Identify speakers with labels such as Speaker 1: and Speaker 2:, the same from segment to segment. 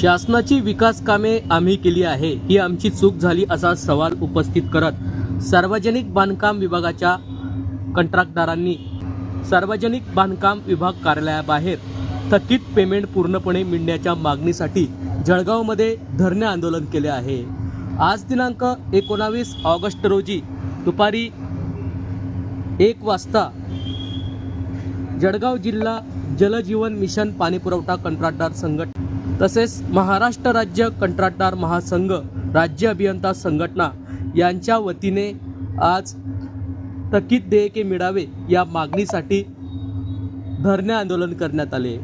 Speaker 1: शासनाची विकास कामे आम्ही केली आहे ही आमची चूक झाली असा सवाल उपस्थित करत सार्वजनिक बांधकाम विभागाच्या कंत्राटदारांनी सार्वजनिक बांधकाम विभाग कार्यालयाबाहेर थकीत पेमेंट पूर्णपणे मिळण्याच्या मागणीसाठी जळगावमध्ये धरणे आंदोलन केले आहे. आज दिनांक एकोणावीस ऑगस्ट रोजी दुपारी एक वाजता जळगाव जिल्हा जलजीवन मिशन पाणीपुरवठा कंत्राटदार संघटना तसेच महाराष्ट्र राज्य कंत्राटदार महासंघ राज्य अभियंता संघटना यांच्या वतीने आज थकीत देयके मिळावे या मागणीसाठी धरणे आंदोलन करण्यात आले.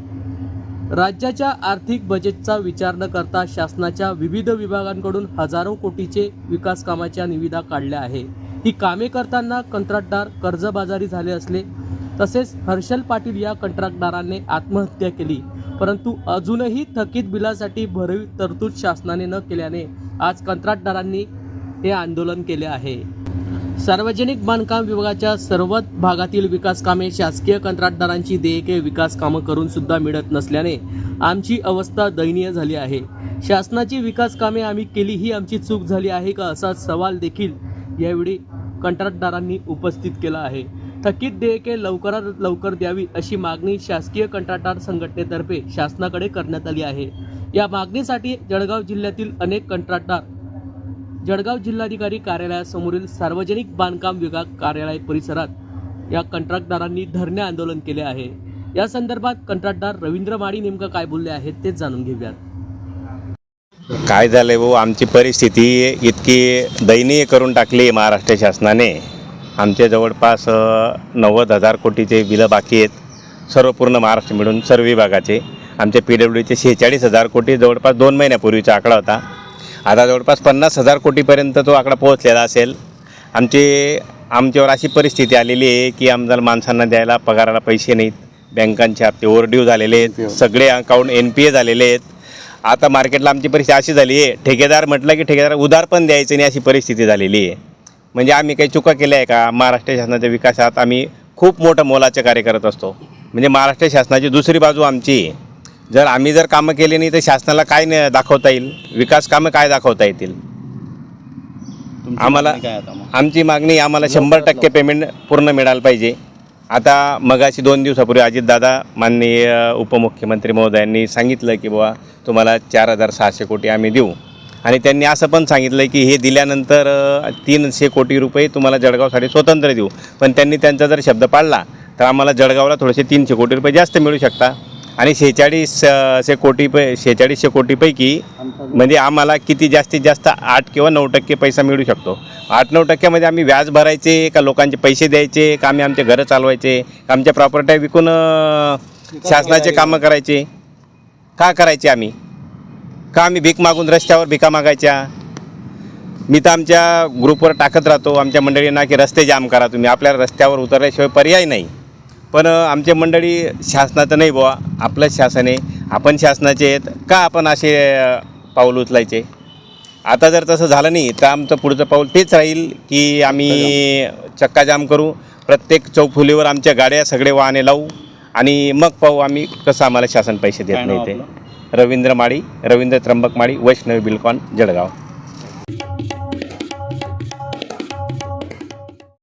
Speaker 1: राज्याच्या आर्थिक बजेटचा विचार न करता शासनाच्या विविध विभागांकडून हजारो कोटीचे विकास कामाच्या निविदा काढल्या आहे. ही कामे करताना कंत्राटदार कर्जबाजारी झाले असले तसेच हर्षल पाटील या कंत्राटदाराने आत्महत्या केली. परंतु अजूनही थकीत बिलासाठी भरीव तरतूद शासनाने न केल्याने आज कंत्राटदारांनी हे आंदोलन केले आहे. सार्वजनिक बांधकाम विभागाच्या सर्व भागातील विकास कामे शासकीय कंत्राटदारांची देयके विकास कामं करून सुद्धा मिळत नसल्याने आमची अवस्था दयनीय झाली आहे. शासनाची विकास कामे आम्ही केली ही आमची चूक झाली आहे का असा सवाल देखील यावेळी कंत्राटदारांनी उपस्थित केला आहे. थकीत देयके लवकरात लवकर द्यावी अशी मागणी शासकीय कंत्राटदार संघटनेतर्फे शासनाकडे करण्यात आली आहे. या मागणीसाठी जळगाव जिल्ह्यातील अनेक कंत्राटदार जळगाव जिल्हाधिकारी कार्यालयासमोरील सार्वजनिक बांधकाम विभाग कार्यालय परिसरात या कंत्राटदारांनी धरणे आंदोलन केले आहे. या संदर्भात कंत्राटदार रवींद्र माडी नेमकं काय बोलले आहेत ते जाणून घेऊयात.
Speaker 2: काय झालं भाऊ? आमची परिस्थिती इतकी दयनीय करून टाकली आहे महाराष्ट्र शासनाने. आमचे जवळपास नव्वद हजार कोटीचे बिलं बाकी आहेत. सर्व पूर्ण महाराष्ट्र मिळून सर्व विभागाचे. आमचे पी डब्ल्यू डीचे शेहेचाळीस हजार कोटी जवळपास दोन महिन्यापूर्वीचा आकडा होता. आता जवळपास पन्नास हजार कोटीपर्यंत तो आकडा पोहोचलेला असेल. आमचे आमच्यावर अशी परिस्थिती आलेली आहे की आमदार माणसांना द्यायला पगाराला पैसे नाहीत. बँकांचे हप्ते ओव्हरड्यू झालेले आहेत. सगळे अकाउंट एन पी ए झालेले आहेत. आता मार्केटला आमची परिस्थिती अशी झाली आहे. ठेकेदार म्हटलं की ठेकेदार उधार पण द्यायचं नाही अशी परिस्थिती झालेली आहे. म्हणजे आम्ही काही चुका केल्या आहे का? महाराष्ट्र शासनाच्या विकासात आम्ही खूप मोठं मोलाचे कार्य करत असतो. म्हणजे महाराष्ट्र शासनाची दुसरी बाजू आमची. जर आम्ही जर कामं केली नाही तर शासनाला काय न दाखवता येईल? विकास कामं काय दाखवता येतील? आम्हाला आमची मागणी आम्हाला शंभर टक्के पेमेंट पूर्ण मिळालं पाहिजे. आता मगाशी दोन दिवसापूर्वी अजितदादा माननीय उपमुख्यमंत्री महोदयांनी सांगितलं की बुवा तुम्हाला चार हजार सहाशे कोटी आम्ही देऊ. आणि त्यांनी असं पण सांगितलं की हे दिल्यानंतर तीनशे कोटी रुपये तुम्हाला जळगावसाठी स्वतंत्र देऊ. पण त्यांनी त्यांचा जर शब्द पाळला तर आम्हाला जळगावला थोडेसे तीनशे कोटी रुपये जास्त मिळू शकता. आणि शेहेचाळीसशे शे कोटी पै शेहेचाळीसशे कोटीपैकी म्हणजे आम्हाला किती जास्तीत जास्त आठ किंवा नऊ टक्के पैसा मिळू शकतो. आठ नऊ टक्क्यामध्ये आम्ही व्याज भरायचे का लोकांचे पैसे द्यायचे का आम्ही आमचे घरं चालवायचे का आमच्या प्रॉपर्ट्या विकून शासनाचे कामं करायचे? का करायचे आम्ही? का आम्ही भीक मागून रस्त्यावर भिका मागायच्या? मी तर आमच्या ग्रुपवर टाकत राहतो आमच्या मंडळींना की रस्ते जाम करा तुम्ही. आपल्या रस्त्यावर उतरल्याशिवाय पर्याय नाही. पण अ, आमचे मंडळी शासनाचं नाही बुवा आपलंच शासन आहे. आपण शासनाचे आहेत का आपण असे पाऊल उचलायचे? आता जर तसं झालं नाही तर आमचं पुढचं पाऊल तेच राहील की आम्ही चक्काजाम करू. प्रत्येक चौफुलीवर आमच्या गाड्या सगळे वाहने लावू आणि मग पाहू आम्ही कसं आम्हाला शासन पैसे देत नाही ते. रवींद्र माळी रवींद्र त्र्यंबक माळी वैष्णवी बिलकॉन जळगाव.